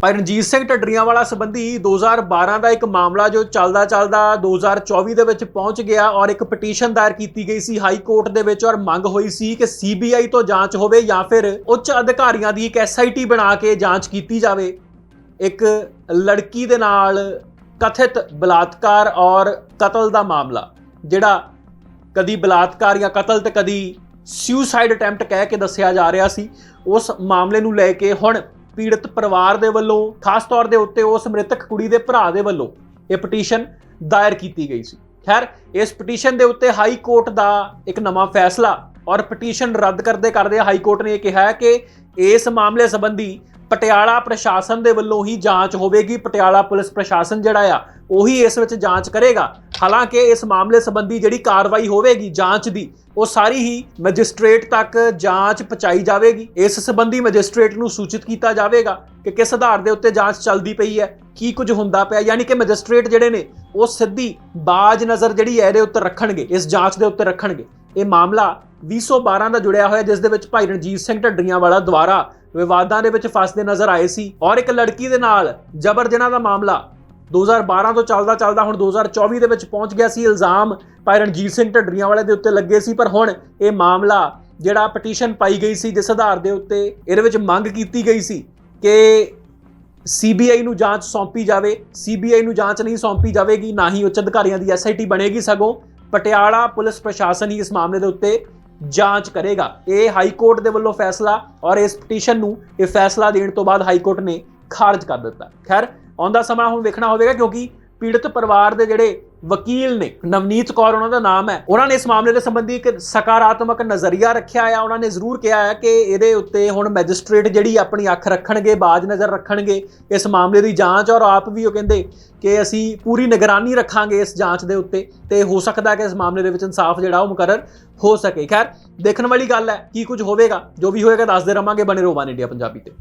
ਭਾਈ ਰਣਜੀਤ ਸਿੰਘ ਢੱਡਰੀਆਂ ਵਾਲਾ ਸੰਬੰਧੀ 2012 ਦਾ ਇੱਕ ਮਾਮਲਾ ਜੋ ਚੱਲਦਾ ਚੱਲਦਾ 2024 ਦੇ ਵਿੱਚ ਪਹੁੰਚ ਗਿਆ ਔਰ ਇੱਕ ਪਟੀਸ਼ਨ ਦਾਇਰ ਕੀਤੀ ਗਈ ਸੀ ਹਾਈ ਕੋਰਟ ਦੇ ਵਿੱਚ ਔਰ ਮੰਗ ਹੋਈ ਸੀ ਕਿ ਸੀਬੀਆਈ ਤੋਂ ਜਾਂਚ ਹੋਵੇ ਜਾਂ ਫਿਰ ਉੱਚ ਅਧਿਕਾਰੀਆਂ ਦੀ ਇੱਕ ਐਸਆਈਟੀ ਬਣਾ ਕੇ ਜਾਂਚ ਕੀਤੀ ਜਾਵੇ। ਇੱਕ ਲੜਕੀ ਦੇ ਨਾਲ ਕਥਿਤ ਬਲਾਤਕਾਰ ਔਰ ਕਤਲ ਦਾ ਮਾਮਲਾ, ਜਿਹੜਾ ਕਦੀ ਬਲਾਤਕਾਰ ਜਾਂ ਕਤਲ ਤੇ ਕਦੀ ਸੁਸਾਈਡ ਅਟੈਂਪਟ ਕਹਿ ਕੇ ਦੱਸਿਆ ਜਾ ਰਿਹਾ ਸੀ, ਉਸ ਮਾਮਲੇ ਨੂੰ ਲੈ ਕੇ ਹੁਣ ਪੀੜਤ ਪਰਿਵਾਰ ਦੇ ਵੱਲੋਂ, ਖਾਸ ਤੌਰ ਦੇ ਉੱਤੇ ਉਸ ਮ੍ਰਿਤਕ ਕੁੜੀ ਦੇ ਭਰਾ ਦੇ ਵੱਲੋਂ ਇਹ ਪਟੀਸ਼ਨ ਦਾਇਰ ਕੀਤੀ ਗਈ ਸੀ। ਖੈਰ, ਇਸ ਪਟੀਸ਼ਨ ਦੇ ਉੱਤੇ ਹਾਈ ਕੋਰਟ ਦਾ ਇੱਕ ਨਵਾਂ ਫੈਸਲਾ ਔਰ ਪਟੀਸ਼ਨ ਰੱਦ ਕਰਦੇ ਕਰਦੇ ਹਾਈ ਕੋਰਟ ਨੇ ਇਹ ਕਿਹਾ ਹੈ ਕਿ ਇਸ ਮਾਮਲੇ ਸੰਬੰਧੀ ਪਟਿਆਲਾ ਪ੍ਰਸ਼ਾਸਨ ਦੇ ਵੱਲੋਂ ਹੀ ਜਾਂਚ ਹੋਵੇਗੀ। ਪਟਿਆਲਾ ਪੁਲਿਸ ਪ੍ਰਸ਼ਾਸਨ ਜਿਹੜਾ ਆ ਉਹੀ ਇਸ ਵਿੱਚ ਜਾਂਚ ਕਰੇਗਾ। ਹਾਲਾਂਕਿ ਇਸ ਮਾਮਲੇ ਸੰਬੰਧੀ ਜਿਹੜੀ ਕਾਰਵਾਈ ਹੋਵੇਗੀ ਜਾਂਚ ਦੀ, ਉਹ ਸਾਰੀ ਹੀ ਮੈਜਿਸਟ੍ਰੇਟ ਤੱਕ ਜਾਂਚ ਪਹੁੰਚਾਈ ਜਾਵੇਗੀ। ਇਸ ਸੰਬੰਧੀ ਮੈਜਿਸਟ੍ਰੇਟ ਨੂੰ ਸੂਚਿਤ ਕੀਤਾ ਜਾਵੇਗਾ ਕਿ ਕਿਸ ਆਧਾਰ ਦੇ ਉੱਤੇ ਜਾਂਚ ਚੱਲਦੀ ਪਈ ਹੈ, ਕੀ ਕੁਝ ਹੁੰਦਾ ਪਿਆ, ਯਾਨੀ ਕਿ ਮੈਜਿਸਟ੍ਰੇਟ ਜਿਹੜੇ ਨੇ, ਉਹ ਸਿੱਧੀ ਬਾਜ ਨਜ਼ਰ ਜਿਹੜੀ ਹੈ ਇਹਦੇ ਉੱਤੇ ਰੱਖਣਗੇ, ਇਸ ਜਾਂਚ ਦੇ ਉੱਤੇ ਰੱਖਣਗੇ। ਇਹ ਮਾਮਲਾ 2012 ਦਾ ਜੁੜਿਆ ਹੋਇਆ, ਜਿਸ ਦੇ ਵਿੱਚ ਭਾਈ ਰਣਜੀਤ ਸਿੰਘ ਢੱਡਰੀਆਂ ਵਾਲਾ ਦੁਆਰਾ ਵਿਵਾਦਾਂ ਦੇ ਵਿੱਚ ਫਸਦੇ ਨਜ਼ਰ ਆਏ ਸੀ ਔਰ ਇੱਕ ਲੜਕੀ ਦੇ ਨਾਲ ਜਬਰ ਜਨਾਹ ਦਾ ਮਾਮਲਾ 2012 ਤੋਂ ਚੱਲਦਾ ਚੱਲਦਾ ਹੁਣ 2024 ਦੇ ਵਿੱਚ ਪਹੁੰਚ ਗਿਆ ਸੀ ਇਲਜ਼ਾਮ। ਭਾਈ ਰਣਜੀਤ ਸਿੰਘ ਢੱਡਰੀਆਂ ਵਾਲੇ ਦੇ ਉੱਤੇ ਲੱਗੇ ਸੀ, ਪਰ ਹੁਣ ਇਹ ਮਾਮਲਾ ਜਿਹੜਾ ਪਟੀਸ਼ਨ ਪਾਈ ਗਈ ਸੀ ਜਿਸ ਆਧਾਰ ਦੇ ਉੱਤੇ ਇਹਦੇ ਵਿੱਚ ਮੰਗ ਕੀਤੀ ਗਈ ਸੀ ਕਿ ਸੀਬੀਆਈ ਨੂੰ ਜਾਂਚ ਸੌਂਪੀ ਜਾਵੇ। ਸੀਬੀਆਈ ਨੂੰ ਜਾਂਚ ਨਹੀਂ ਸੌਂਪੀ ਜਾਵੇਗੀ, ਨਾ ਹੀ ਉੱਚ ਅਧਿਕਾਰੀਆਂ ਦੀ ਐਸਆਈਟੀ ਬਣੇਗੀ ਸਗੋਂ। ਪਟਿਆਲਾ ਪੁਲਿਸ ਪ੍ਰਸ਼ਾਸਨ ਹੀ ਇਸ ਮਾਮਲੇ ਦੇ ਉੱਤੇ ਜਾਂਚ ਕਰੇਗਾ। ਇਹ ਹਾਈ ਕੋਰਟ ਦੇ ਵੱਲੋਂ ਫੈਸਲਾ ਔਰ ਇਸ ਪਟੀਸ਼ਨ ਨੂੰ ਇਹ ਫੈਸਲਾ ਦੇਣ ਤੋਂ ਬਾਅਦ ਹਾਈ ਕੋਰਟ ਨੇ ਖਾਰਜ ਕਰ ਦਿੱਤਾ। ਖੈਰ ਆਉਂਦਾ ਸਮਾਂ ਹੁਣ ਵੇਖਣਾ ਹੋਵੇਗਾ ਕਿਉਂਕਿ ਪੀੜਤ ਪਰਿਵਾਰ ਦੇ ਜਿਹੜੇ ਵਕੀਲ ਨੇ, ਨਵਨੀਤ ਕੌਰ ਉਹਨਾਂ ਦਾ ਨਾਮ ਹੈ, ਉਹਨਾਂ ਨੇ ਇਸ ਮਾਮਲੇ ਦੇ ਸੰਬੰਧੀ ਇੱਕ ਸਕਾਰਾਤਮਕ ਨਜ਼ਰੀਆ ਰੱਖਿਆ ਆ। ਉਹਨਾਂ ਨੇ ਜ਼ਰੂਰ ਕਿਹਾ ਹੈ ਕਿ ਇਹਦੇ ਉੱਤੇ ਹੁਣ ਮੈਜਿਸਟ੍ਰੇਟ ਜਿਹੜੀ ਆਪਣੀ ਅੱਖ ਰੱਖਣਗੇ, ਬਾਜ ਨਜ਼ਰ ਰੱਖਣਗੇ, ਇਸ ਮਾਮਲੇ ਦੀ ਜਾਂਚ ਔਰ ਆਪ ਵੀ ਉਹ ਕਹਿੰਦੇ ਕਿ ਅਸੀਂ ਪੂਰੀ ਨਿਗਰਾਨੀ ਰੱਖਾਂਗੇ ਇਸ ਜਾਂਚ ਦੇ ਉੱਤੇ ਤੇ ਹੋ ਸਕਦਾ ਕਿ ਇਸ ਮਾਮਲੇ ਦੇ ਵਿੱਚ ਇਨਸਾਫ ਜਿਹੜਾ ਉਹ ਮੁਕਰਰ ਹੋ ਸਕੇ। ਖੈਰ, ਦੇਖਣ ਵਾਲੀ ਗੱਲ ਹੈ, ਕੀ ਕੁਝ ਹੋਵੇਗਾ, ਜੋ ਵੀ ਹੋਏਗਾ, ਦੱਸਦੇ ਰਵਾਂਗੇ ਬਣੇ ਰਹੋ ਵਨ ਇੰਡੀਆ ਪੰਜਾਬੀ ਤੇ।